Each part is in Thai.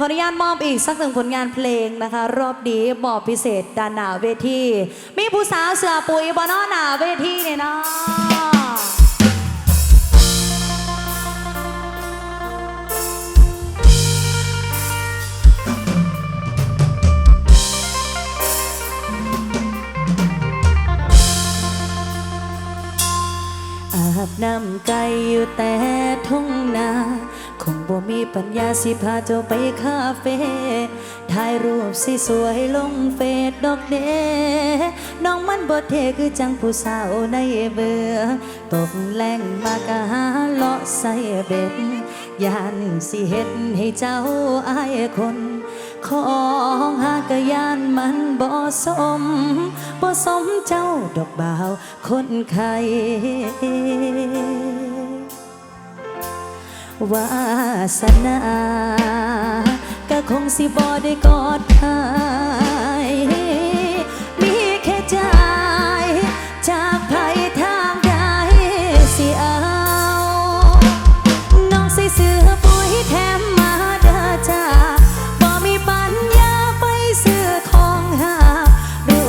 ขออนุญาตมอบอีกสักหนึ่งผลงานเพลงนะคะ รอบนี้มอบพิเศษด้านหน้าเวทีมีผู้สาวเสือปุ๋ยบอนอหน้าเวทีเนี่ยนะอาบน้ำไก่อยู่แต่ทุ่งนา บ่มีปัญญาสิพาเจ้าไปคาเฟ่ถ่ายรูปสิสวยลงเฟซดอกเดน้องมันบ่เทคือจังผู้สาวในเบือตกแรงมากะหาเลาะใส่เบ็ดยานสิเฮ็ดให้เจ้าอายคนของหากยานมันบ่สมบ่สมเจ้าดอกบ่าวคนไข้ วาสนา ก็คงสิบ่ได้กอดหายมีแค่ใจจากภัยทางใดสิเอา น้องใส่เสื้อปุ๋ยแถมมาเด้อจ้าบ่มีปัญญาไปซื้อของหาดู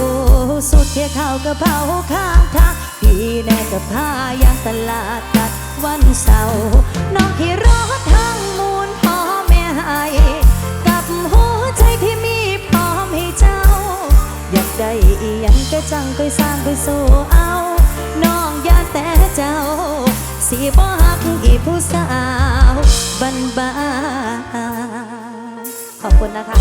สุดแค่ข้าวกะเพราข้างทางพี่แน่กับผ้ายางตลาดนัด วันเสาร์น้องขี่รถทั้งมูลพ่อแม่ให้กับหัวใจที่มีพร้อมให้เจ้า อยากได้อีหยังก็จังก็สร้างก็สู้เอาน้องอย่าแต่เจ้าสิบ่ฮักอีผู้สาวบันบาขอบคุณนะคะ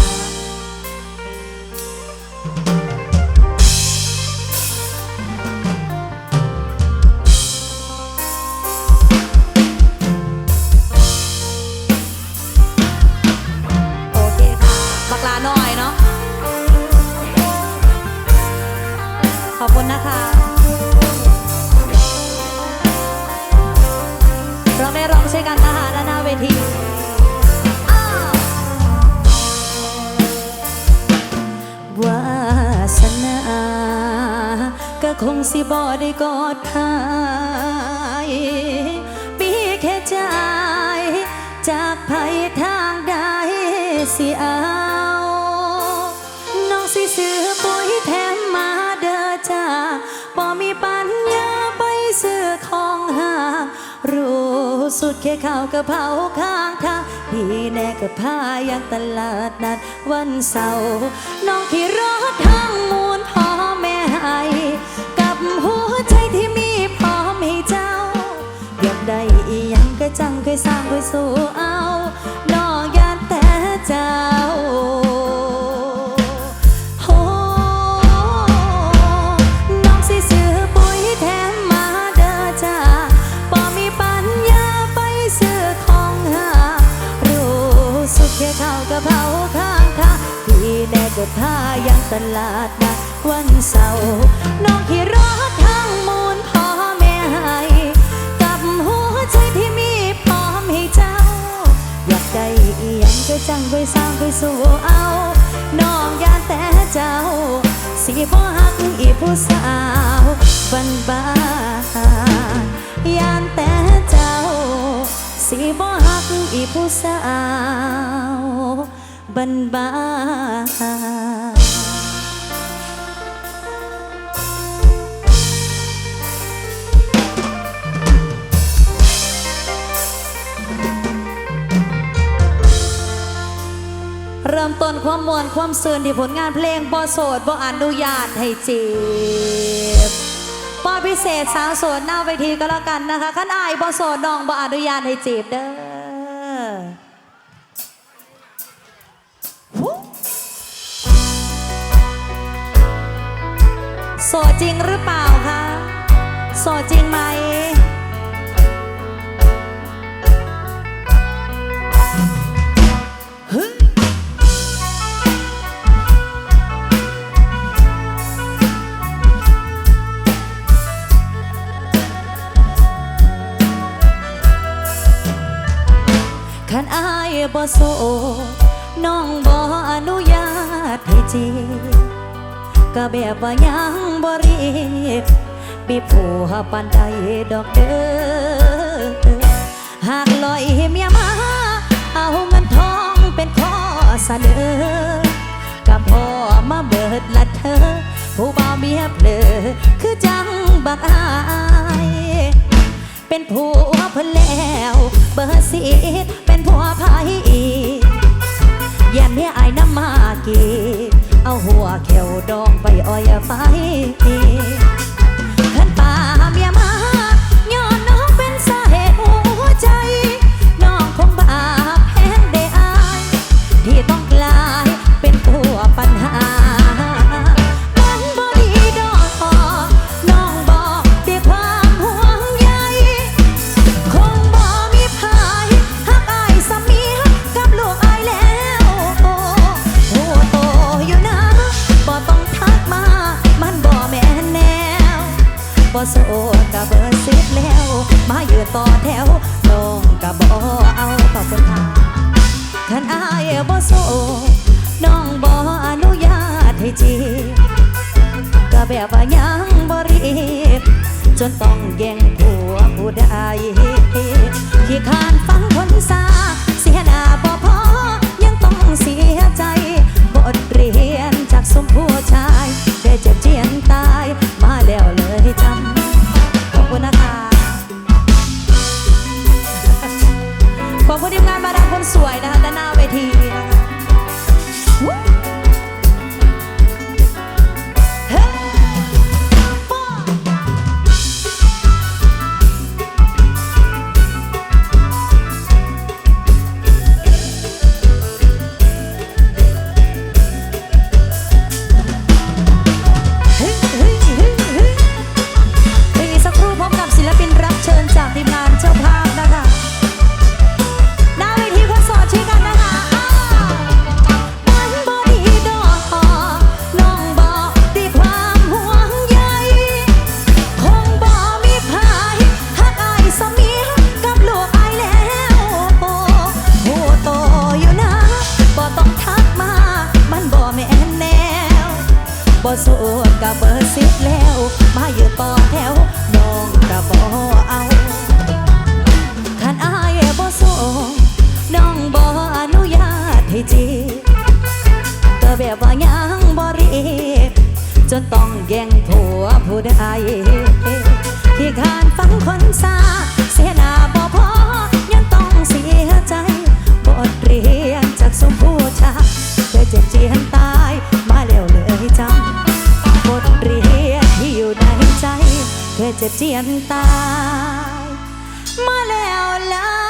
บักลาหน่อยเนาะ ขอบคุณนะคะเราได้ร้องใช้วยกันนะคะด้านหน้าเวทีวาสนา ก็คงสิบ่ได้กอดทา องหารู้สุดแค่ข้าวกะเพราข้างทางพี่แน่กับพายังตลาดนัดวันเสาร์น้องขี่รถทั้งมูลพ่อแม่ให้กับหัวใจที่มีพร้อมให้เจ้าอยากได้อีหยังก็จังเคยสร้างเคยสู้เอา พี่แน่ก็พายังตลาดนัดวันเสาร์น้องขี่รถทั้งมูลพ่อแม่ให้กับหัวใจที่มีพร้อมให้เจ้า อยากได้อีหยังก็จังไปสร้างไปสู้เอาน้องยานแต่เจ้า สิบ่ฮักอีผู้สาวบันบายานแต่เจ้า สิบ่ฮักอีผู้สาว บันบาเริ่มต้นความมวลความซื่นที่ผลงานเพลงบ่โสดบ่อนุญาตให้จีบบ่พิเศษสาวโสดหน้าเวทีก็แล้วกันนะคะขั้นอายบ่โสดน้องบ่อนุญาตให้จีบเด้อ ดจริงหรือเปล่าคะ โสดจริงไหมขันอายบ่โสดน้องบ่อนุญาตให้จีบ ก็แบบว่ายังบรีบบีผัวปันใดดอกเด้อหากลอยเมียมา เอาเงินทองเป็นข้อเสนอกับพ่อมาเบิดละเธอ ผู้บ่าวเมียเผลอคือจังบักอายเป็นผัวเพิ่นแล้วเบิดสิเป็นผัวภายอีกอย่าเมียอายน้ำมากี เอาหัวเขียวดองไปอ้อยไป โซ น้องบออนุญาตให้จีก็แบบว่ายังบรีบ จนต้องแย่งผัวผู้ใดที่ขานฟังคนสา บ่สู้กับเบอร์สิบแล้ว มาเยือต่อแถวน้องกับบ่เอาขันอายบ่สู้น้องบ่อนุญาตให้จีก็แบบว่ายังบ่รีบจนต้องแย่งผัวผู้ใดที่ขานฟังคนซาเสียหน้าบ่พอยังต้องเสียใจบทเรียนจากสมผู้ชาเธอเจ็บจีหันตา ยเจ็บเจียนตาย มาแล้วลา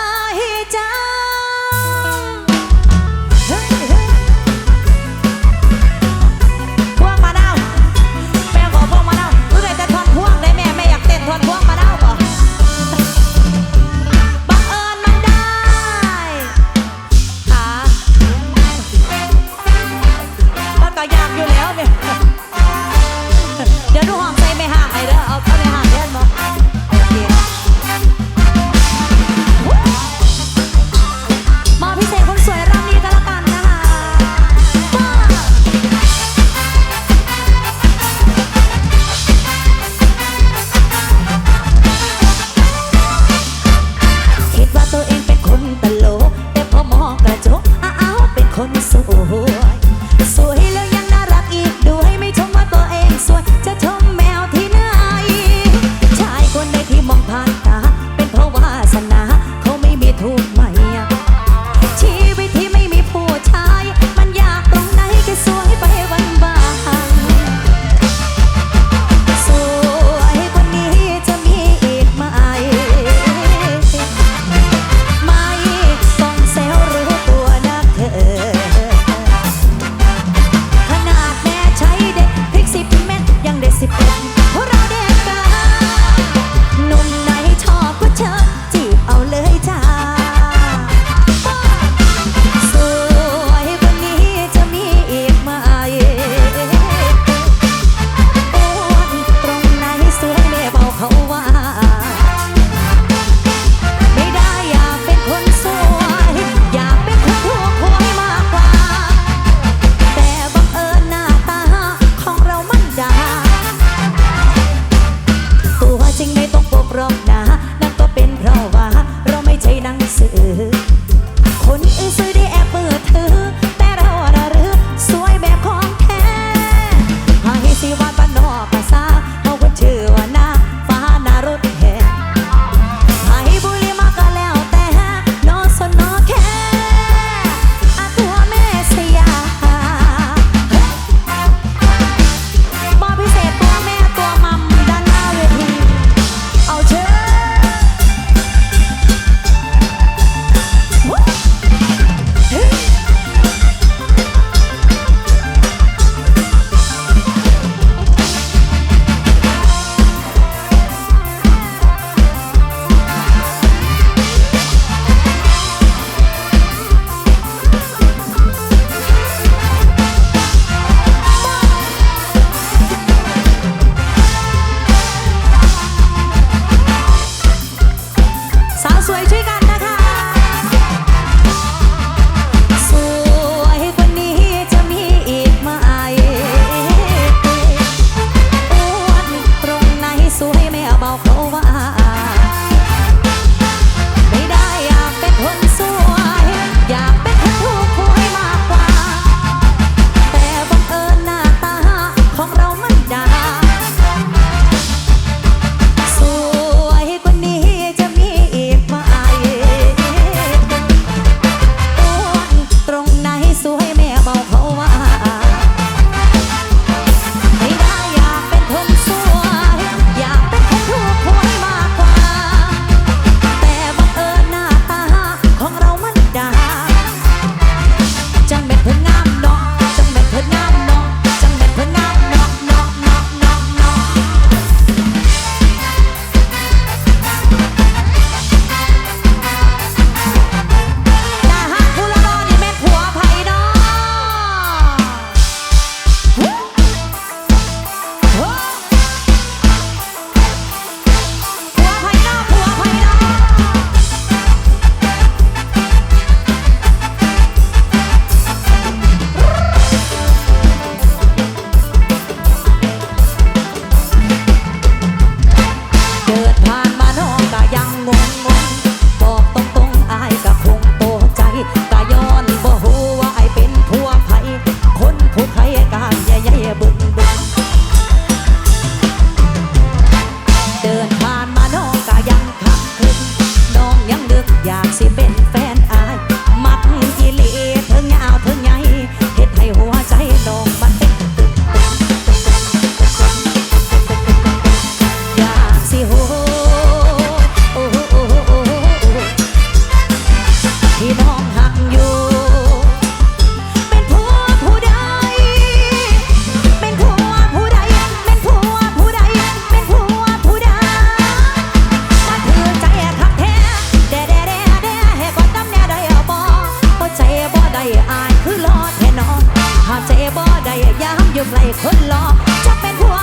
เสบ่ได้ยามอยู่ไกลคนรอจะเป็นหัว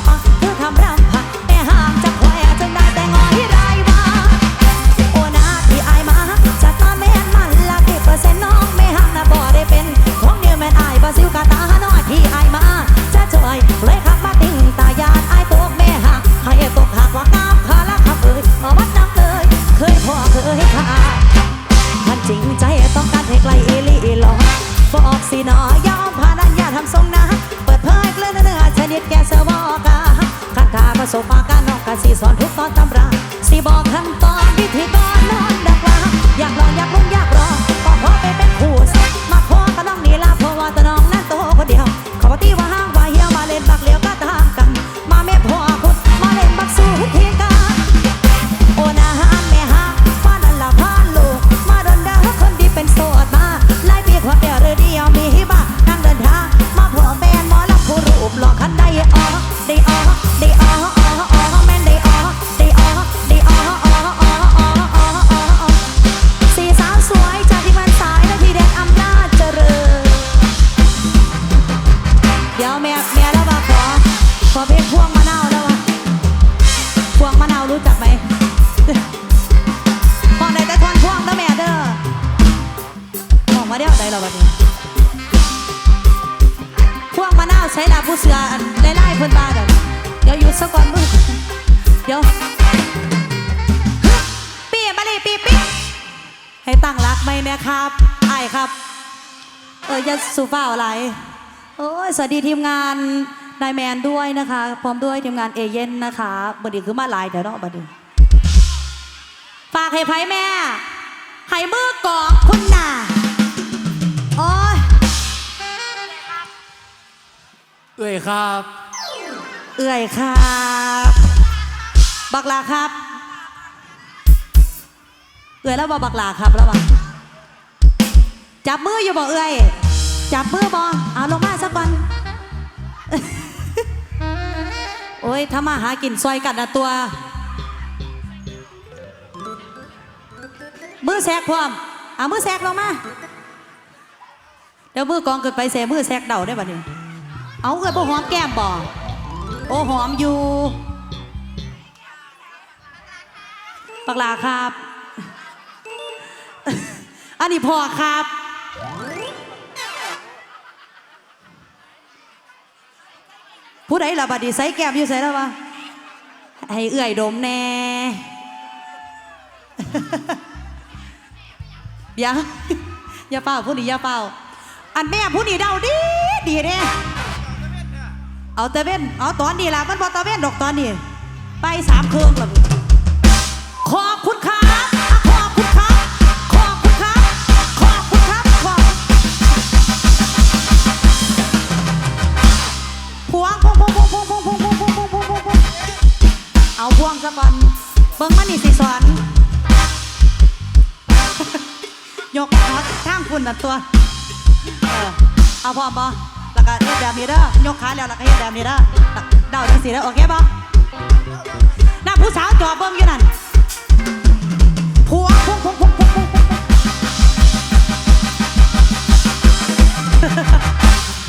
mama. แล้วันนี้พวงมะนาวใช้ลาผู้เสือไล่ไล่เพื่อนบ้านเดี๋ยวหยุดสักก่อนมึงเดี๋ยวปีมาเลยปีปีให้ตั้งรักไหมแม่ครับไอ้ครับ เออยัดสูฟ้าอะไรโอ้ยสวัสดีทีมงานนายแมนด้วยนะคะ พร้อมด้วยทีมงานเอเย่นนะคะบัดดีคือมาลายเดี๋ยวเนาะบัดดีฝากให้ไพ่แม่ให้มือกอกคุณน่า โอ้ยเอ้ยครับ เอื่อยครับ บักลาครับ เอื่อยแล้วบอบักลาครับแล้วบอจับมืออยู่บอเอื่อย จับมือบอเอาลงมาสักกันโอ้ยถ้ามาหากินซอยกัดนะตัว มือแสกพร้อมเอามือแสกลงมา ดี๋ยวมือกองเกิดไปเสมือแซกเดาได้บัดนี้เอาเกิดบ่หอมแก้มบ่โอ้หอมอยู่ปักลาครับ อันนี้พ่อครับ ผู้ใดล่ะบัดนี้ใส่แก้มอยู่ใส่แล้ววะให้เอื่อยดมแน่อย่าอย่าเป่าผู้นี้อย่าเป่า อันแม่ผู้นี้เดาดีดีเด้เอาตะเว้นเอาตอนนี้ล่ะมันบอตะเว้นดอกตอนนี้ ไปสามเครื่องแล้วขอบคุณครับอะขอบคุณครับขอบคุณครับขอบคุณครับขอบพวงพวงพวงพวงพวงพวงพวงพวงพวงพวงพวงพวงพวงเอาพวงซะก่อนเบิ่งมันนี่สิสอนยกหัวข้างคุณน่ะตัว เออเอาพร้อมบ่แล้วก็เฮ็ดแบบนี้เด้อยกขาแล้วแล้วก็เฮ็ดแบบนี้เด้อเดาจังสิเด้อโอเคบ่น่าผู้สาวจอบเบิ่งอยู่นั่นพวงพวงพวงพวงพวงพวงพวง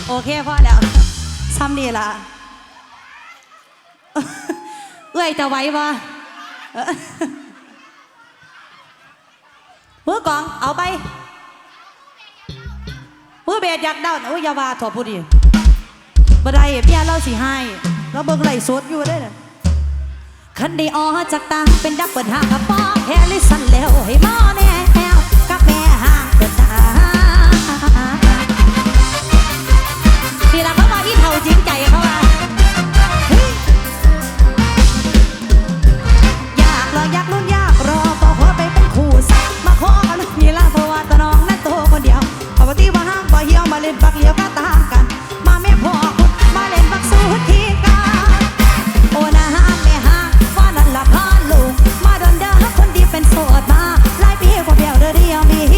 โอเคพ่อแล้วซ้ำนี่ล่ะเอ้ยจะไหว้บ่มือกองเอาไป มือเบสอยากเดาโอ้ยอยาวาถอดพูดดีบ่ได้เมียเราสิให้เราเบิ่งไหลสดอยู่ได้เลยคันได้ออจากตาเป็นดับเปิดห้างกับป้อแฮลิสันแล้วให้มอแน่วกับแม่ห้างเปิดตาดีละเขามาที่เท่าจริงใจเขาว่า e eu